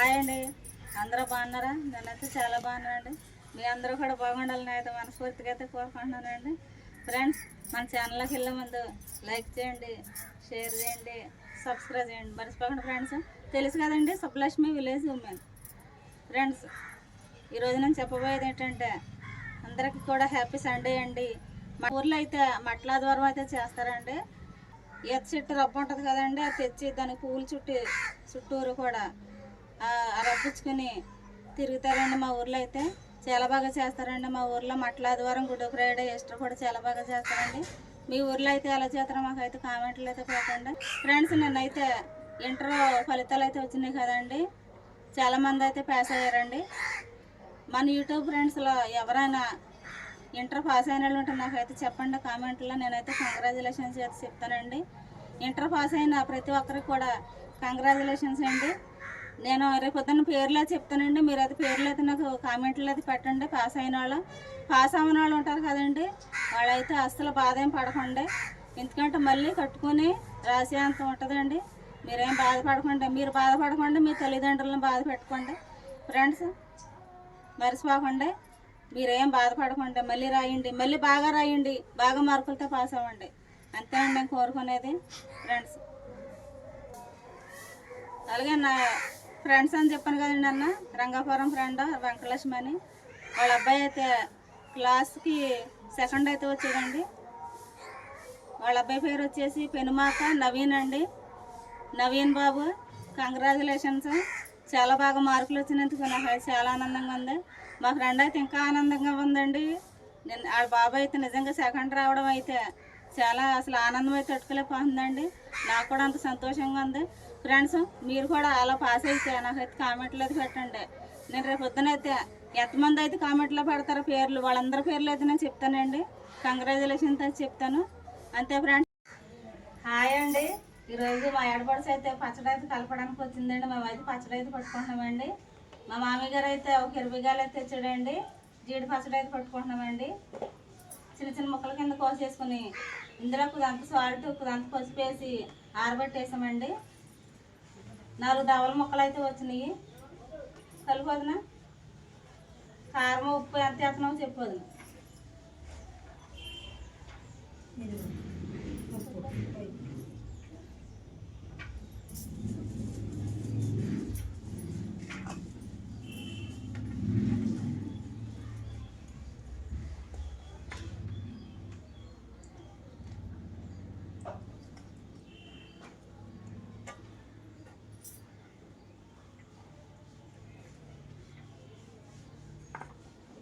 Hi అండి. అందరూ బాగున్నారా? నేనైతే చాలా బాగున్నానండి. మీ అందరూ కూడా బాగుండాలని అయితే మనస్ఫూర్తిగా అయితే కోరుకుంటున్నానండి. ఫ్రెండ్స్ మన ఛానల్లోకి వెళ్ళే ముందు లైక్ చేయండి షేర్ చేయండి సబ్స్క్రైబ్ చేయండి. మర్చిపోకండి ఫ్రెండ్స్. తెలుసు కదండి సుబ్బలక్ష్మి విలేజ్ ఉమెన్. ఫ్రెండ్స్ ఈరోజు నేను చెప్పబోయేది ఏంటంటే అందరికీ కూడా హ్యాపీ సండే అండి. మా ఊర్లో అయితే మట్లాద్వారం అయితే చేస్తారండి. ఈత చెట్టు రబ్బు ఉంటుంది కదండి అది తెచ్చి దాని పూలు చుట్టి చుట్టూరు కూడా ఆ తిరుగుతారండి మా ఊర్లో అయితే. చాలా బాగా చేస్తారండి మా ఊర్లో. మట్ల ఆదివారం గుడ్ ఫ్రైడే ఈస్టర్ కూడా చాలా బాగా చేస్తారండి. మీ ఊర్లో అయితే ఎలా చేస్తారో మాకైతే కామెంట్లు అయితే పెట్టండి. ఫ్రెండ్స్ నేనైతే ఇంటర్ ఫలితాలు అయితే వచ్చినాయి కదండి. చాలామంది అయితే పాస్ అయ్యారండి. మన యూట్యూబ్ ఫ్రెండ్స్లో ఎవరైనా ఇంటర్ పాస్ అయిన వాళ్ళు ఉంటే నాకైతే చెప్పండి. కామెంట్లో నేనైతే కంగ్రాచులేషన్స్ అయితే చెప్తానండి. ఇంటర్ పాస్ అయిన ప్రతి ఒక్కరికి కూడా కంగ్రాచులేషన్స్ అండి. నేను రేపు పొద్దున్న పేర్లు చెప్తానండి. మీరు అది పేర్లు అయితే నాకు కామెంట్లో అది పెట్టండి. పాస్ అయిన వాళ్ళు పాస్ అవ్వని వాళ్ళు ఉంటారు కదండి. వాళ్ళైతే అస్సలు బాధ ఏం పడకండి. ఎందుకంటే మళ్ళీ కట్టుకొని రాసేంత ఉంటుందండి. మీరేం బాధపడకండి. మీరు బాధపడకండి మీ తల్లిదండ్రులను బాధ పెట్టుకోండి. ఫ్రెండ్స్ మర్చిపోకండి మీరేం బాధపడకండి. మళ్ళీ రాయండి. మళ్ళీ బాగా రాయండి. బాగా మార్కులతో పాస్ అవ్వండి. అంతే అండి నేను కోరుకునేది. ఫ్రెండ్స్ అలాగే నా ఫ్రెండ్స్ అని చెప్పాను కదండి అన్న. రంగాపురం ఫ్రెండ్ వెంకటలక్ష్మి అని. వాళ్ళ అబ్బాయి అయితే క్లాస్కి సెకండ్ అయితే వచ్చాడండి వాళ్ళ అబ్బాయి పేరు వచ్చేసి పెనుమాక నవీన్ అండి. నవీన్ బాబు కంగ్రాచులేషన్స్ చాలా బాగా మార్కులు వచ్చినందుకు నాకు చాలా ఆనందంగా ఉంది. మా ఫ్రెండ్ అయితే ఇంకా ఆనందంగా ఉందండి. నేను వాళ్ళ బాబు అయితే నిజంగా సెకండ్ రావడం అయితే చాలా అసలు ఆనందం అయితే తట్టుకోలేకపోతుందండి. నాకు కూడా అంత సంతోషంగా ఉంది. ఫ్రెండ్స్ మీరు కూడా అలా పాస్ అయితే నాకైతే కామెంట్లు అయితే పెట్టండి. నేను రేపు పొద్దునైతే ఎంతమంది అయితే కామెంట్లో పెడతారో పేర్లు వాళ్ళందరి పేర్లు అయితే నేను చెప్తానండి. కంగ్రాచులేషన్స్ అయితే చెప్తాను. అంతే ఫ్రెండ్స్ హాయ్ అండి. ఈరోజు మా ఏడపడిసి అయితే పచ్చడి అయితే కలపడానికి వచ్చిందండి. మేమైతే పచ్చడి అయితే పట్టుకుంటున్నామండి. మా మామయ్య గారు అయితే ఒక ఇరవై గాలు అయితే తెచ్చాడండి. జీడి పచ్చడి అయితే పట్టుకుంటున్నామండి. చిన్న చిన్న ముక్కల కింద కోసేసుకుని ఇందులో కుదంత సాల్ట్ కుదంత పసుపు వేసి ఆరబెట్టేసామండి. నాలుగు దవల ముక్కలు అయితే వచ్చినాయి. కలుపుదనా కారం ఉప్పు ఎంత వేస్తున్నావు చెప్పదు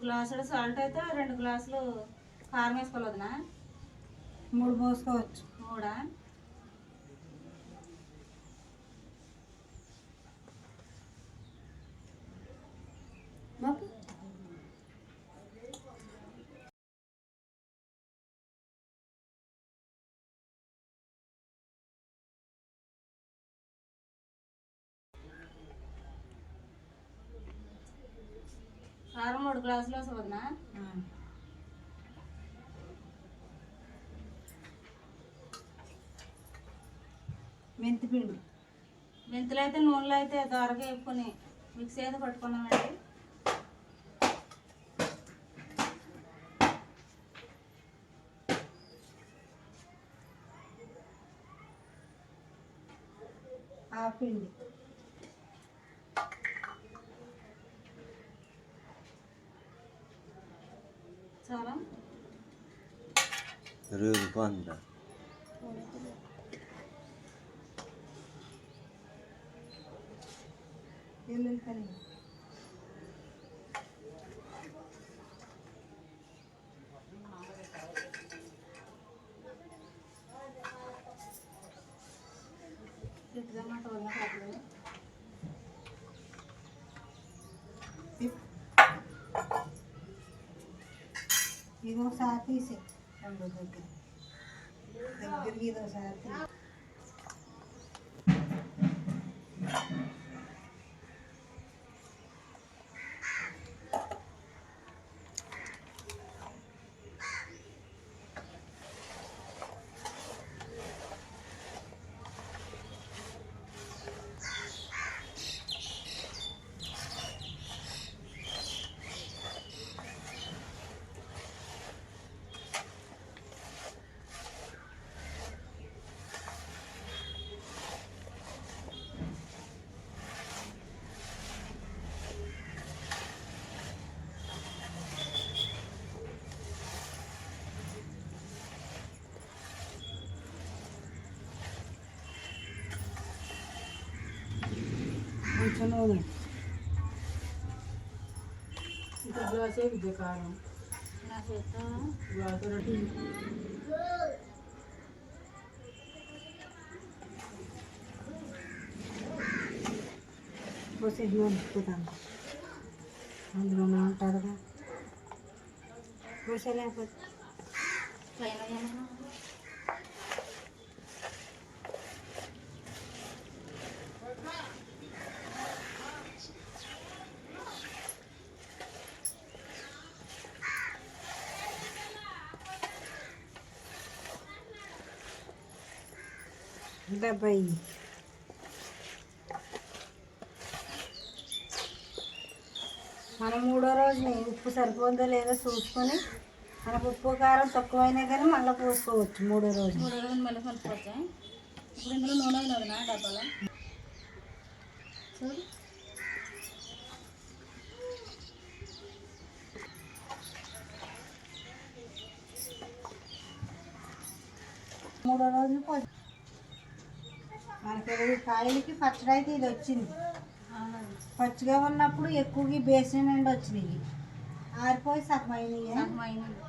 గ్లాసులు సాల్ట్ అయితే రెండు గ్లాసులు కారం వేసుకోవాలి వదినా మూడు పోసుకోవచ్చు. మూడా బాబు కారం మూడు గ్లాసులు వస్తుంది మెంతి పిండి. మెంతులు అయితే నూనెలో అయితే దోరగా వేపుకొని మిక్సీ అయితే పట్టుకున్నామండి ఆ పిండి చాలా Rödvanda. వెల్లుల్లి పని ఇది ఒకసారి తీసే రెండు దగ్గర దగ్గరికి ఇది ఒకసారి తీ కొంచెం నూనె నా చేత్తో పోసే నూనె పోతాను అందులోనే ఉంటారుగా పోసే లేకపోతే పైన ఏమన్నా డెబ్బై మనం మూడో రోజుని ఉప్పు సరిపోతుందో లేదో చూసుకొని మనకు ఉప్పు కారం తక్కువైనా కానీ మళ్ళీ పోసుకోవచ్చు మూడో రోజు. మూడు రోజులు మళ్ళీ కలుపుకోవచ్చా ఇప్పుడు ఇందులో నూనె అయినది నా డబ్బాలో? చూడు. మూడో రోజులు పో మనకి కాయలకి పచ్చడి అయితే ఇది వచ్చింది. పచ్చిగా ఉన్నప్పుడు ఎక్కువగా బేసిన నుండి వచ్చినాయి. ఆరిపోయి సగం అయినాయి సగం అయింది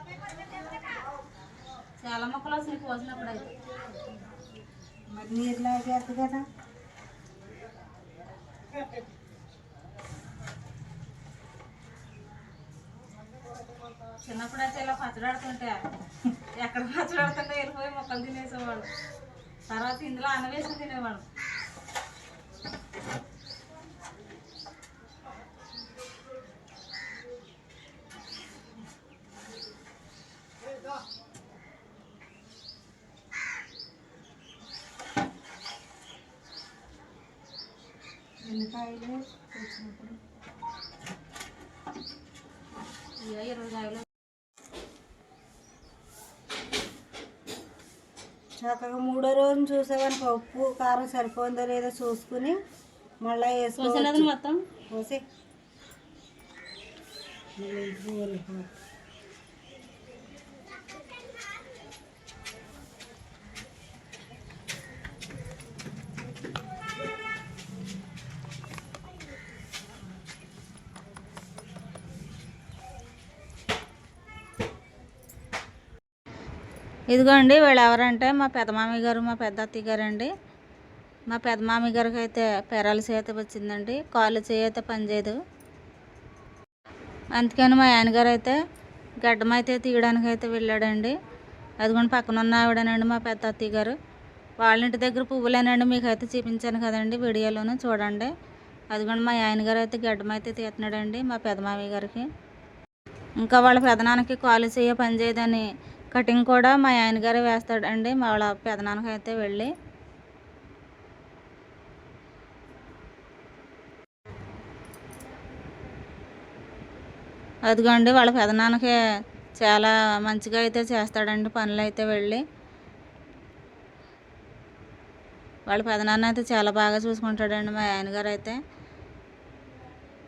చాలా మొక్కలు వస్తాయి కోసినప్పుడు అయితే. మరి నీరు లాగేది కదా. చిన్నప్పుడు అయితే ఇలా పచ్చడాడుతుంటే ఎక్కడ పచ్చడాడుతుంటే వెళ్ళిపోయి మొక్కలు తినేసేవాడు తర్వాత ఇందులో అన్న వేసి తినేవాడు ఎల్లిపాయలు వచ్చినప్పుడు ఇరవై కాయలు. చక్కగా మూడో రోజు చూసేవానికి ఉప్పు కారం సరిపోతుందో లేదో చూసుకుని మళ్ళీ వేసుకోవచ్చు. మొత్తం? పోసి ఇదిగోండి వీళ్ళు ఎవరంటే మా పెద్ద గారు మా పెద్ద అత్తయ్య గారు అండి మా పెద్ద మామయ్య గారికి అయితే పెరాలసి అయితే వచ్చిందండి. కాళ్ళు చేయి అయితే పనిచేయదు అందుకని మా ఆయనగారు అయితే గడ్డం అయితే తీయడానికి అయితే వెళ్ళాడండి. అదిగోండి పక్కన ఉన్న ఆవిడనండి మా పెద్ద అత్తయ్య గారు వాళ్ళ ఇంటి దగ్గర పువ్వులేనండి మీకు అయితే చూపించాను కదండి వీడియోలోను చూడండి. అదిగోండి మా ఆయన గారు అయితే గడ్డం అయితే తీస్తున్నాడండి మా పెద్ద మామయ్య గారికి ఇంకా వాళ్ళ పెదనాన్నకి కాలు చేయ పని చేయదని కటింగ్ కూడా మా ఆయనగారే వేస్తాడండి. మా వాళ్ళ పెదనాన్నకి అయితే వెళ్ళి. అదిగోండి వాళ్ళ పెదనాన్నకి చాలా మంచిగా అయితే చేస్తాడండి. పనులు అయితే వెళ్ళి. వాళ్ళ పెదనాన్న అయితే చాలా బాగా చూసుకుంటాడండి మా ఆయనగారు అయితే.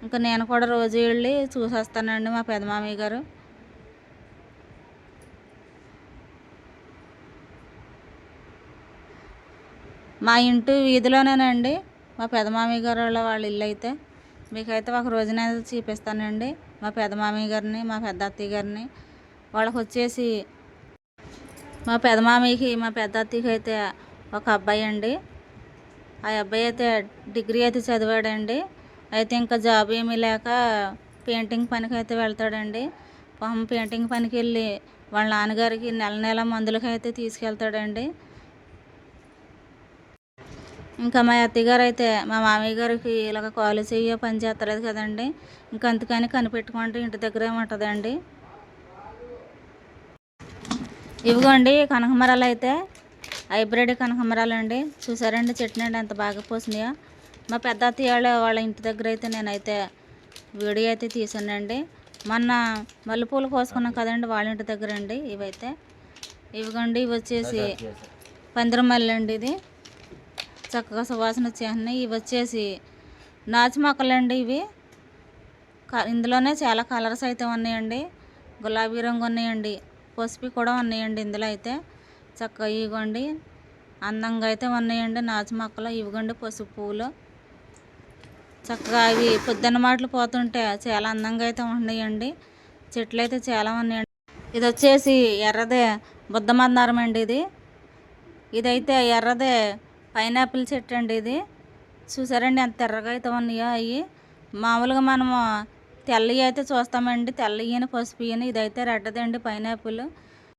ఇంకా నేను కూడా రోజు వెళ్ళి చూసి వస్తానండి మా పెదమామయ్య గారు. మా ఇంటి వీధిలోనేనండి. మా పెద్ద గారు వాళ్ళ ఇల్లు అయితే మీకైతే ఒక రోజున చూపిస్తానండి. మా పెద్ద గారిని మా పెద్ద అత్తయ్య గారిని. వాళ్ళకి వచ్చేసి మా పెద్ద మా పెద్ద అత్తయ్యకి అయితే ఒక అబ్బాయి అండి ఆ అబ్బాయి అయితే డిగ్రీ అయితే చదివాడండి. అయితే ఇంకా జాబ్ ఏమీ లేక పెయింటింగ్ పనికి అయితే వెళ్తాడండి. పాపం పెయింటింగ్ పనికి వెళ్ళి వాళ్ళ నాన్నగారికి నెల నెల మందులకి అయితే తీసుకెళ్తాడండి. ఇంకా మా అత్తయ్య గారు అయితే మా మామయ్య గారికి ఇలాగ కాలు చెయ్యి పని చేస్తలేదు కదండి. ఇంకా అందుకని కనిపెట్టుకుంటే ఇంటి దగ్గరే ఉంటుందండి. ఇవిగోండి కనకమరాలు అయితే హైబ్రిడ్ కనకమరాలు అండి చూసారండి చెట్టు అండి ఎంత బాగా పోసినాయో. మా పెద్ద అత్తయ్య వాళ్ళ ఇంటి దగ్గర అయితే నేనైతే వీడియో అయితే తీసానండి. మొన్న మల్లెపూలు కోసుకున్నాం కదండి వాళ్ళ ఇంటి దగ్గర అండి ఇవైతే. ఇవిగోండి ఇవి వచ్చేసి పందిరం మల్లె అండి ఇది. చక్కగా సువాసన వచ్చేస్తున్నాయి ఇవి వచ్చేసి నాచు మొక్కలండి ఇవి ఇందులోనే చాలా కలర్స్ అయితే ఉన్నాయండి. గులాబీ రంగు ఉన్నాయండి. పసుపు కూడా ఉన్నాయండి ఇందులో అయితే. చక్కగా ఇవ్వండి. అందంగా అయితే ఉన్నాయండి నాచు మొక్కలు ఇవిగోండి పసుపు పువ్వులు చక్కగా అవి పొద్దున్న మాటలు పోతుంటే చాలా అందంగా అయితే ఉన్నాయండి. చెట్లు అయితే చాలా ఉన్నాయండి. ఇది వచ్చేసి ఎర్రదే బుద్ధ మందారం అండి ఇది. ఇదైతే ఎర్రదే పైనాపిల్ చెట్టు అండి ఇది. చూసారండి ఎంత ఎర్రగా అయితే ఉన్నాయో అవి. మామూలుగా మనము తెల్లవి అయితే చూస్తామండి. తెల్లయ్యని పసుపుయ్యని ఇదైతే రెడ్డదండి పైనాపిల్.